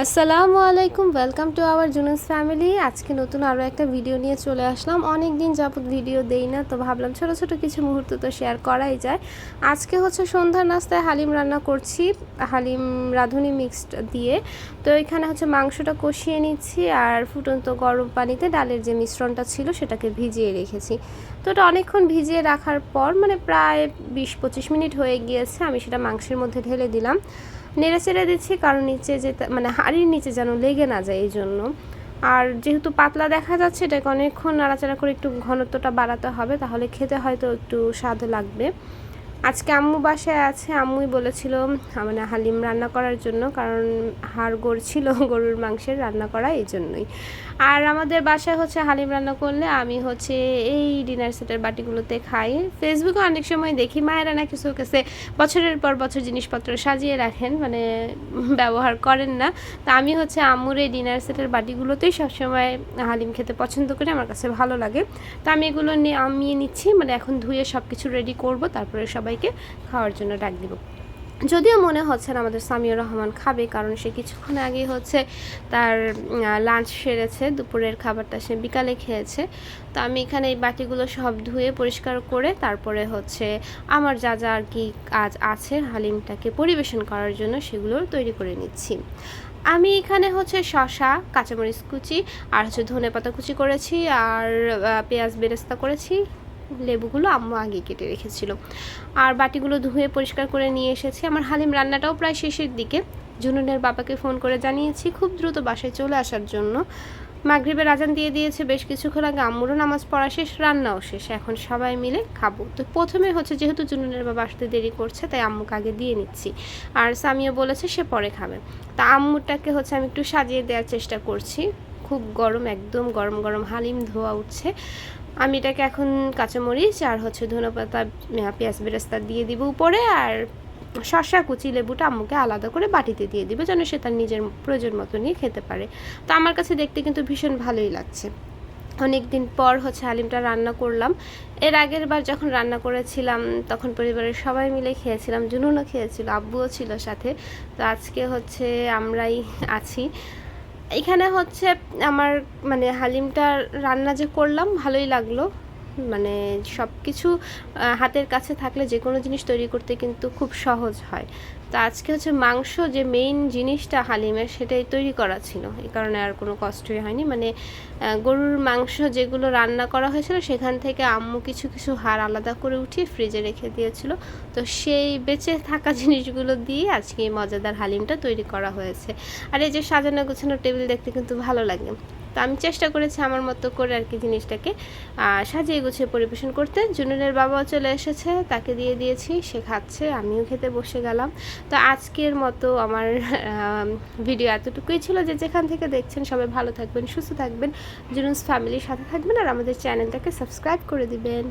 আসসালামু আলাইকুম welcome to our Junus family আজকে নতুন আরও একটা ভিডিও নিয়ে চলে আসলাম। অনেক দিন যাবত ভিডিও দেই না, তো ভাবলাম ছোট ছোট কিছু মুহূর্ত তো শেয়ার করাই যায়। আজকে হচ্ছে সন্ধ্যার নাস্তায় হালিম রান্না করছি, হালিম রাঁধুনি মিক্সড দিয়ে। তো এখানে হচ্ছে মাংসটা কষিয়ে নিচ্ছি, আর ফুটন্ত গরম পানিতে ডালের যে মিশ্রণটা ছিল সেটাকে ভিজিয়ে রেখেছি। তো ওটা অনেকক্ষণ ভিজিয়ে রাখার পর মানে প্রায় বিশ পঁচিশ মিনিট হয়ে গিয়েছে, আমি সেটা মাংসের মধ্যে ঢেলে দিলাম। নেড়ে চেড়ে দিচ্ছি, কারণ নিচে যে মানে হাড়ির নিচে যেন লেগে না যায় এই জন্য আর যেহেতু পাতলা দেখা যাচ্ছে, এটাকে অনেকক্ষণ নাড়াচাড়া করে একটু ঘনত্বটা বাড়াতে হবে, তাহলে খেতে হয়তো একটু স্বাদ লাগবে। আজকে আম্মু বাসায় আছে। আম্মুই বলেছিল মানে হালিম রান্না করার জন্য, কারণ হাড় গোড় ছিল, গরুর মাংসের রান্না করা এই জন্যই। আর আমাদের বাসায় হচ্ছে হালিম রান্না করলে আমি হচ্ছে এই ডিনার সেটের বাটিগুলোতে খাই। ফেসবুকে অনেক সময় দেখি, মায়েরা না কিছু কাছে বছরের পর বছর জিনিসপত্র সাজিয়ে রাখেন মানে ব্যবহার করেন না। তা আমি হচ্ছে আম্মুর এই ডিনার সেটের বাটিগুলোতেই সবসময় হালিম খেতে পছন্দ করি, আমার কাছে ভালো লাগে। তো আমি এগুলো নিয়ে আমি নিচ্ছি মানে এখন ধুয়ে সব কিছু রেডি করব, তারপরে সবাইকে খাওয়ার জন্য ডাক দিব। যদিও মনে হচ্ছে না আমাদের সামিউর রহমান খাবে, কারণ সে কিছুক্ষণ আগে হচ্ছে তার লাঞ্চ সেরেছে, দুপুরের খাবারটা সে বিকালে খেয়েছে। তো আমি এখানে এই বাটিগুলো সব ধুয়ে পরিষ্কার করে তারপরে হচ্ছে আমার যা যা আর কি কাজ আছে, হালিমটাকে পরিবেশন করার জন্য সেগুলো তৈরি করে নিচ্ছি। আমি এখানে হচ্ছে শশা কাঁচামরিচ কুচি আর হচ্ছে ধনে পাতা কুচি করেছি আর পেঁয়াজ বেরেস্তা করেছি। লেবুগুলো আম্মু আগে কেটে রেখেছিল। আর বাটিগুলো ধুয়ে পরিষ্কার করে নিয়ে এসেছি। আমার হালিম রান্নাটাও প্রায় শেষের দিকে। জুনুনের বাবাকে ফোন করে জানিয়েছি, খুব দ্রুত বাসায় চলে আসার জন্য। মাগরীবের আজান দিয়ে দিয়েছে, বেশ কিছুক্ষণ আগে আম্মুরও নামাজ পড়া শেষ, রান্নাও শেষ। এখন সবাই মিলে খাব। তো প্রথমে হচ্ছে, যেহেতু জুনুনের বাবা আসতে দেরি করছে, তাই আম্মুকে আগে দিয়ে নিচ্ছি। আর সামিও বলেছে, সে পরে খাবে। তা আম্মুটাকে হচ্ছে, আমি একটু সাজিয়ে দেওয়ার চেষ্টা করছি। খুব গরম, একদম গরম গরম হালিম ধোয়া উঠছে। আমি এটাকে এখন কাঁচামরিচ আর হচ্ছে ধনেপাতা পেঁয়াজ বেরেস্তা দিয়ে দিব উপরে আর শসা, কুচি, লেবুটা আম্মুকে আলাদা করে বাটিতে দিয়ে দিবে যেন সে তার নিজের প্রয়োজন মতো নিয়ে খেতে পারে। তো আমার কাছে দেখতে কিন্তু ভীষণ ভালোই লাগছে। অনেক দিন পর হচ্ছে হালিমটা রান্না করলাম। এর আগের বার যখন রান্না করেছিলাম, তখন পরিবারের সবাই মিলে খেয়েছিলাম, জুনুনও খেয়েছিল, আব্বুও ছিল সাথে। তো আজকে হচ্ছে আমরাই আছি। এখানে হচ্ছে আমার মানে হালিমটা রান্না যে করলাম ভালোই লাগল। মানে সব কিছু হাতের কাছে থাকলে যে কোনো জিনিস তৈরি করতে কিন্তু খুব সহজ হয়। তো আজকে হচ্ছে মাংস যে মেইন জিনিসটা হালিমের সেটাই তৈরি করা ছিল। এই কারণে আর কোনো কষ্টই হয়নি। মানে গরুর মাংস যেগুলো রান্না করা হয়েছিল সেখান থেকে আম্মু কিছু কিছু হাড় আলাদা করে উঠিয়ে ফ্রিজে রেখে দিয়েছিল। তো সেই বেঁচে থাকা জিনিসগুলো দিয়ে আজকে এই মজাদার হালিমটা তৈরি করা হয়েছে। আর এই যে সাজানো গোছানো টেবিল দেখতে কিন্তু ভালো লাগে। তো আমি চেষ্টা করেছি আমার মতো করে আর কি জিনিসটাকে সাজিয়ে গুছিয়ে পরিবেশন করতে। জুনুনের বাবাও চলে এসেছে, তাকে দিয়ে দিয়েছি, সে খাচ্ছে, আমিও খেতে বসে গেলাম। তো আজকের মতো আমার ভিডিও এতটুকুই ছিল যে যেখান থেকে দেখছেন সবাই ভালো থাকবেন, সুস্থ থাকবেন। জুনুস ফ্যামিলির সাথে থাকবেন আর আমাদের চ্যানেলটাকে সাবস্ক্রাইব করে দিবেন।